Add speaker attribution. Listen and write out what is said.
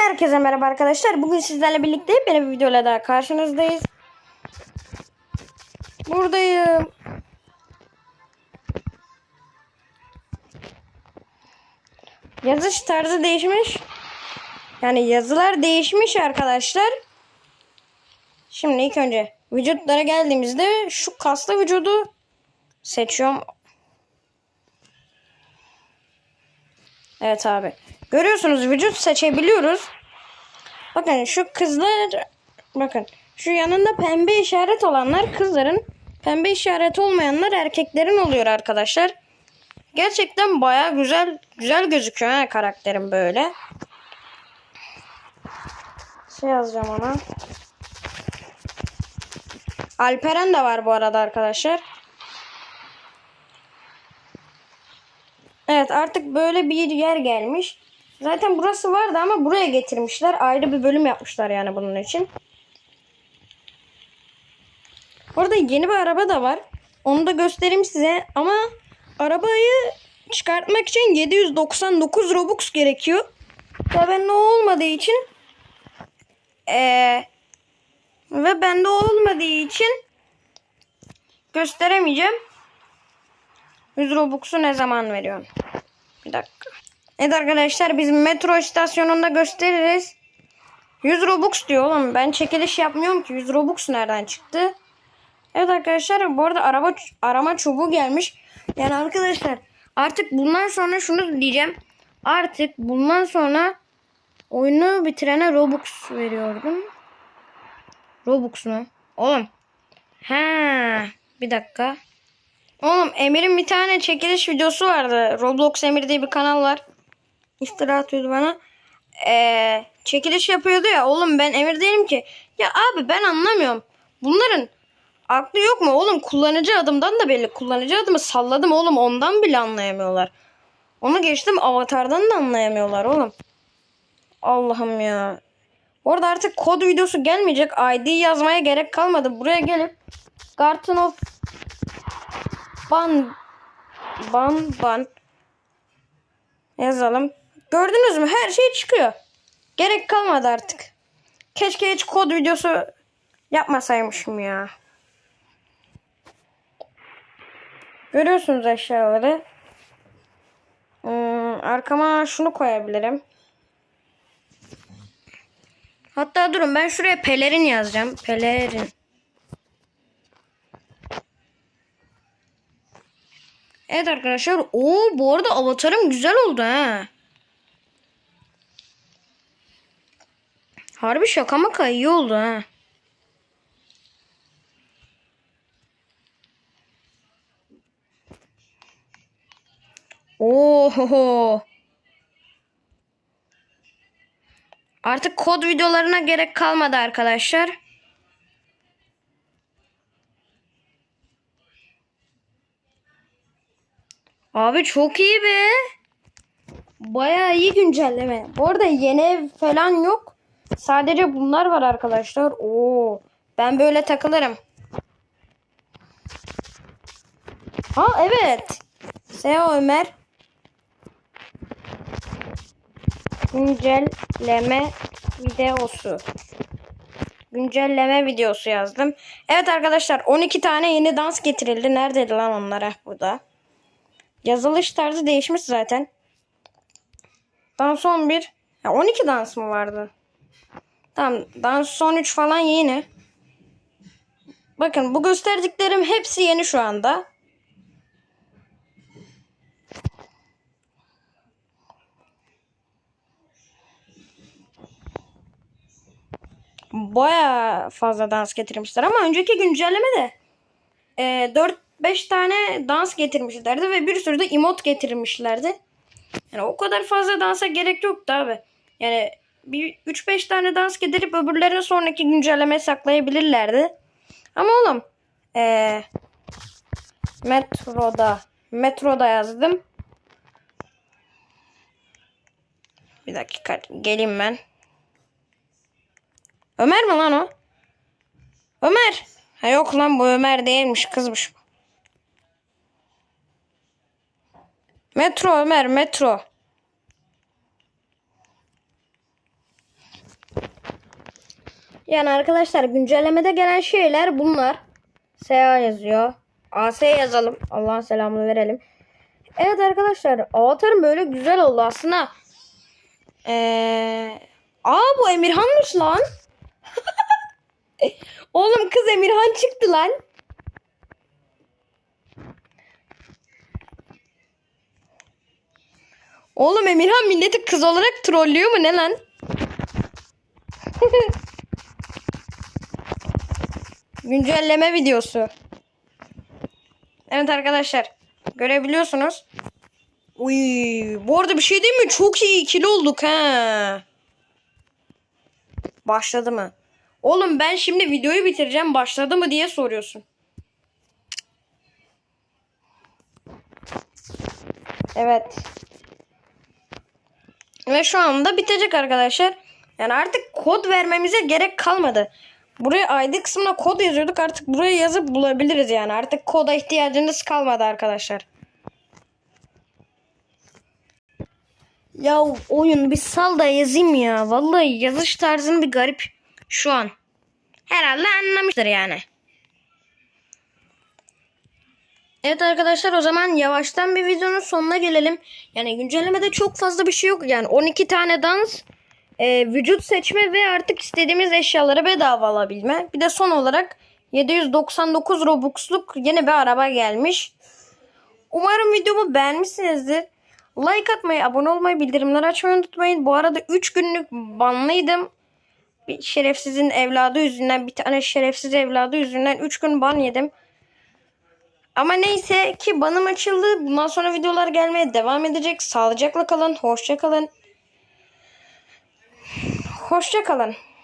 Speaker 1: Herkese merhaba arkadaşlar. Bugün sizlerle birlikte yeni bir videoyla daha karşınızdayız. Buradayım. Yazış tarzı değişmiş. Yani yazılar değişmiş arkadaşlar. Şimdi ilk önce vücutlara geldiğimizde şu kaslı vücudu seçiyorum. Evet abi. Görüyorsunuz vücut seçebiliyoruz. Bakın şu kızlar bakın şu yanında pembe işaret olanlar kızların pembe işaret olmayanlar erkeklerin oluyor arkadaşlar. Gerçekten baya güzel güzel gözüküyor ha karakterim böyle. Şey yazacağım ona. Alperen de var bu arada arkadaşlar. Evet artık böyle bir yer gelmiş. Zaten burası vardı ama buraya getirmişler. Ayrı bir bölüm yapmışlar yani bunun için. Orada yeni bir araba da var. Onu da göstereyim size. Ama arabayı çıkartmak için 799 Robux gerekiyor. Ve bende o olmadığı için ee, ve bende olmadığı için gösteremeyeceğim. 100 Robux'u ne zaman veriyorsun? Bir dakika. Evet arkadaşlar biz metro istasyonunda gösteririz. 100 Robux diyor oğlum. Ben çekiliş yapmıyorum ki. 100 Robux nereden çıktı? Evet arkadaşlar bu arada araba arama çubuğu gelmiş. Yani arkadaşlar artık bundan sonra şunu diyeceğim. Artık bundan sonra oyunu bitirene Robux veriyordum. Robux mu? Oğlum. Ha, bir dakika. Oğlum Emir'in bir tane çekiliş videosu vardı. Roblox Emir diye bir kanal var. İftira atıyordu bana. Ee, çekiliş yapıyordu ya. Oğlum ben Emir değilim ki. Ya abi ben anlamıyorum. Bunların aklı yok mu? Oğlum kullanıcı adımdan da belli. Kullanıcı adımı salladım oğlum. Ondan bile anlayamıyorlar. Onu geçtim avatardan da anlayamıyorlar oğlum. Allah'ım ya. Bu arada artık kod videosu gelmeyecek. ID yazmaya gerek kalmadı. Buraya gelip Garden of Ban Ban Ban yazalım. Gördünüz mü? Her şey çıkıyor. Gerek kalmadı artık. Keşke hiç kod videosu yapmasaymışım ya. Görüyorsunuz aşağıları. Hmm, arkama şunu koyabilirim. Hatta durun ben şuraya pelerin yazacağım. Pelerin. Evet arkadaşlar. Oo bu arada avatarım güzel oldu ha. Harbi şaka maka iyi oldu ha. Oo. Artık kod videolarına gerek kalmadı arkadaşlar. Abi çok iyi be. Bayağı iyi güncelleme. Bu arada yeni ev falan yok. Sadece bunlar var arkadaşlar. Oo. Ben böyle takılırım. Ha evet. Seo Ömer. Güncelleme videosu. Güncelleme videosu yazdım. Evet arkadaşlar 12 tane yeni dans getirildi. Neredeydi lan onlara? Burada. Yazılış tarzı değişmiş zaten. Dans 11. Ya 12 dans mı vardı? Tamam. Dans son 3 falan yeni. Bakın bu gösterdiklerim hepsi yeni şu anda. Baya fazla dans getirmişler ama önceki güncellemede e, 4-5 tane dans getirmişlerdi ve bir sürü de emot getirmişlerdi. Yani o kadar fazla dansa gerek yoktu abi. Yani bir 3-5 tane dans getirip öbürlerini sonraki güncelleme saklayabilirlerdi. Ama oğlum e, metroda metroda yazdım. Bir dakika geleyim ben. Ömer mi lan o? Ömer. Ha yok lan bu Ömer değilmiş kızmış. Metro Ömer metro. Yani arkadaşlar güncellemede gelen şeyler bunlar. SA yazıyor. AS yazalım. Allah'ın selamını verelim. Evet arkadaşlar avatarım böyle güzel oldu aslında. Ee, aa bu Emirhan'mış lan. Oğlum kız Emirhan çıktı lan. Oğlum Emirhan milleti kız olarak trollüyor mu ne lan? Güncelleme videosu. Evet arkadaşlar. Görebiliyorsunuz. Uy, bu arada bir şey değil mi? Çok iyi ikili olduk ha. Başladı mı? Oğlum ben şimdi videoyu bitireceğim. Başladı mı diye soruyorsun. Evet. Ve şu anda bitecek arkadaşlar. Yani artık kod vermemize gerek kalmadı. Buraya ID kısmına kod yazıyorduk. Artık buraya yazıp bulabiliriz yani. Artık koda ihtiyacınız kalmadı arkadaşlar. Ya oyun bir sal da yazayım ya. Vallahi yazış tarzın bir garip şu an. Herhalde anlamıştır yani. Evet arkadaşlar o zaman yavaştan bir videonun sonuna gelelim. Yani güncellemede çok fazla bir şey yok. Yani 12 tane dans, e, vücut seçme ve artık istediğimiz eşyaları bedava alabilme. Bir de son olarak 799 Robux'luk yeni bir araba gelmiş. Umarım videomu beğenmişsinizdir. Like atmayı, abone olmayı, bildirimleri açmayı unutmayın. Bu arada 3 günlük banlıydım. Bir şerefsizin evladı yüzünden, bir tane şerefsiz evladı yüzünden 3 gün ban yedim. Ama neyse ki banım açıldı. Bundan sonra videolar gelmeye devam edecek. Sağlıcakla kalın. Hoşça kalın. Hoşça kalın.